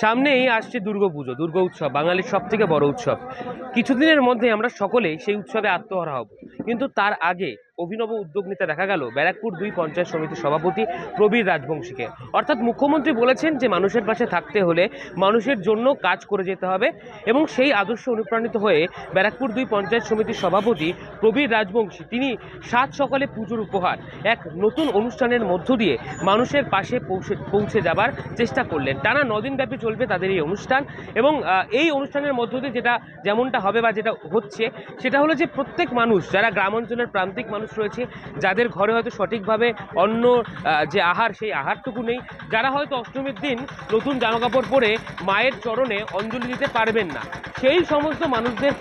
সামনেই আসছে দুর্গাপুজো দুর্গা উৎসব, বাঙালির সব থেকে বড় উৎসব। কিছুদিনের মধ্যে আমরা সকলেই সেই উৎসবে আত্মহারা হব। কিন্তু তার আগে অভিনব উদ্যোগ নিতে দেখা গেল ব্যারাকপুর দুই পঞ্চায়েত সমিতির সভাপতি প্রবীর রাজবংশীকে। অর্থাৎ মুখ্যমন্ত্রী বলেছেন যে মানুষের পাশে থাকতে হলে মানুষের জন্য কাজ করে যেতে হবে এবং সেই আদর্শ অনুপ্রাণিত হয়ে ব্যারাকপুর দুই পঞ্চায়েত সমিতির সভাপতি প্রবীর রাজবংশী, তিনি সাত সকালে পুজোর উপহার, এক নতুন অনুষ্ঠানের মধ্য দিয়ে মানুষের পাশে পৌঁছে পৌঁছে যাবার চেষ্টা করলেন। টানা নদিন ব্যাপী চলবে তাদের এই অনুষ্ঠান এবং এই অনুষ্ঠানের মধ্য দিয়ে যেটা যেমনটা হবে বা যেটা হচ্ছে, সেটা হলো যে প্রত্যেক মানুষ, যারা গ্রাম অঞ্চলের প্রান্তিক মানুষ রয়েছে, যাদের ঘরে হয়তো সঠিকভাবে অন্য যে আহার, সেই আহারটুকু নেই, যারা হয়তো অষ্টমীর দিন নতুন জামাকাপড় পরে মায়ের চরণে অঞ্জলি দিতে পারবেন না। সেই সমস্ত মানুষদের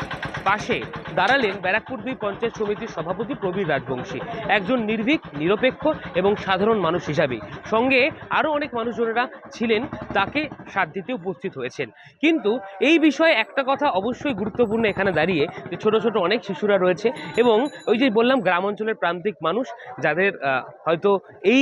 পাশে দাঁড়ালেন ব্যারাকপুর দুই পঞ্চায়েত সমিতির সভাপতি প্রবীর রাজবংশী। একজন নির্ভীক, নিরপেক্ষ এবং সাধারণ মানুষ হিসাবে। সঙ্গে আরও অনেক মানুষজনেরা ছিলেন, তাকে সাথ দিতে উপস্থিত হয়েছেন। কিন্তু এই বিষয়ে একটা কথা অবশ্যই গুরুত্বপূর্ণ এখানে দাঁড়িয়ে, যে ছোট ছোট অনেক শিশুরা রয়েছে এবং ওই যে বললাম, গ্রাম অঞ্চলের প্রান্তিক মানুষ, যাদের হয়তো এই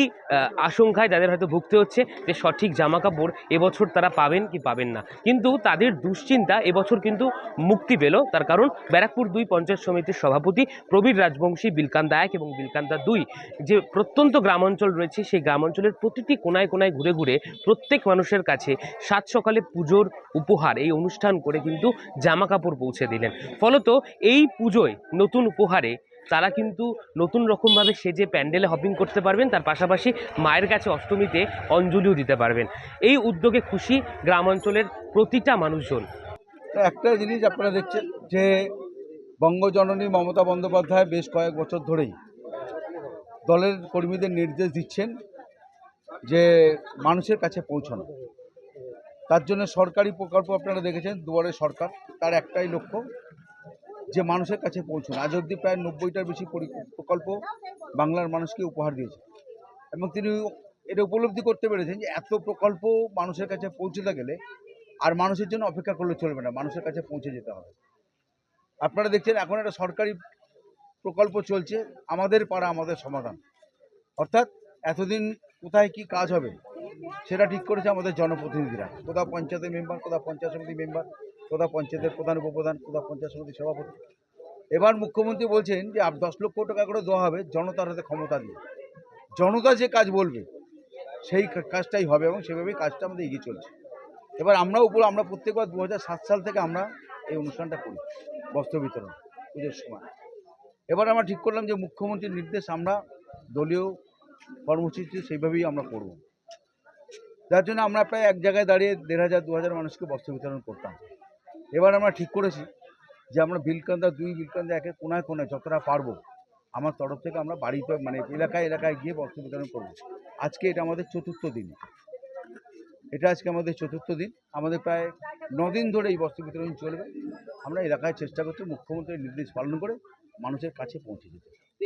আশঙ্কায়, যাদের হয়তো ভুগতে হচ্ছে যে সঠিক জামা কাপড় এবছর তারা পাবেন কি পাবেন না। কিন্তু তাদের দুশ্চিন্তা এবছর কিন্তু মুক্তি পেল। তার কারণ ব্যারাকপুর দুই পঞ্চায়েত সমিতির সভাপতি প্রবীর রাজবংশী বিলকান্দা এক এবং বিলকান্দা দুই। যে প্রত্যন্ত গ্রামাঞ্চল রয়েছে, সেই গ্রামাঞ্চলের প্রতিটি কোনায় কোনায় ঘুরে ঘুরে প্রত্যেক মানুষের কাছে সাত সকালে পুজোর উপহার, এই অনুষ্ঠান করে কিন্তু জামা কাপড় পৌঁছে দিলেন। ফলত এই পুজোয় নতুন উপহারে তারা কিন্তু নতুন রকমভাবে সেজে প্যান্ডেলে হপিং করতে পারবেন, তার পাশাপাশি মায়ের কাছে অষ্টমীতে অঞ্জলিও দিতে পারবেন। এই উদ্যোগে খুশি গ্রাম অঞ্চলের প্রতিটা মানুষজন। একটা জিনিস আপনারা দেখছেন যে বঙ্গজননী মমতা বন্দ্যোপাধ্যায় বেশ কয়েক বছর ধরেই দলের কর্মীদের নির্দেশ দিচ্ছেন যে মানুষের কাছে পৌঁছানো। তার জন্য সরকারি প্রকল্প আপনারা দেখেছেন, দুয়ারে সরকার, তার একটাই লক্ষ্য যে মানুষের কাছে পৌঁছানো। আজ অবধি প্রায় নব্বইটার বেশি পরি- প্রকল্প বাংলার মানুষকে উপহার দিয়েছে। এবং তিনি এটা উপলব্ধি করতে পেরেছেন যে এত প্রকল্প মানুষের কাছে পৌঁছতে গেলে আর মানুষের জন্য অপেক্ষা করলে চলবে না, মানুষের কাছে পৌঁছে যেতে হবে। আপনারা দেখছেন, এখন একটা সরকারি প্রকল্প চলছে, আমাদের পাড়া আমাদের সমাধান। অর্থাৎ এতদিন কোথায় কি কাজ হবে, সেটা ঠিক করেছে আমাদের জনপ্রতিনিধিরা। কোথাও পঞ্চায়েতের মেম্বার, কোথাও পঞ্চায়েত সমিতি মেম্বার, কোথাও পঞ্চায়েতের প্রধান, উপপ্রধান, কোথাও পঞ্চায়েত সমিতির সভাপতি। এবার মুখ্যমন্ত্রী বলছেন যে, আপ দশ লক্ষ টাকা করে দেওয়া হবে জনতার হাতে ক্ষমতা দিয়ে। জনতা যে কাজ বলবে, সেই কাজটাই হবে এবং সেভাবেই কাজটা আমাদের এগিয়ে চলছে। এবার আমরা উপর, আমরা প্রত্যেকবার দু হাজার সাত সাল থেকে আমরা এই অনুষ্ঠানটা করি। বস্ত্র বিতরণ, পুজোর সময়। এবার আমরা ঠিক করলাম যে মুখ্যমন্ত্রীর নির্দেশ আমরা দলীয় কর্মসূচি সেইভাবেই আমরা করব। যার জন্য আমরা প্রায় এক জায়গায় দাঁড়িয়ে দেড় হাজার, দু হাজার মানুষকে বস্ত্র বিতরণ করতাম। এবার আমরা ঠিক করেছি যে আমরা বিলকান্দা দুই, বিলকান্দা একে কোনায় কোনায় যতটা পারব আমার তরফ থেকে আমরা বাড়িতে মানে এলাকায় এলাকায় গিয়ে বস্ত্র বিতরণ করব। আজকে এটা আমাদের চতুর্থ দিন। এটা আজকে আমাদের চতুর্থ দিন। আমাদের প্রায় নদিন ধরে এই বস্ত্র বিতরণ চলবে। আমরা এলাকায় চেষ্টা করছি মুখ্যমন্ত্রীর নির্দেশ পালন করে মানুষের কাছে পৌঁছে দিতে।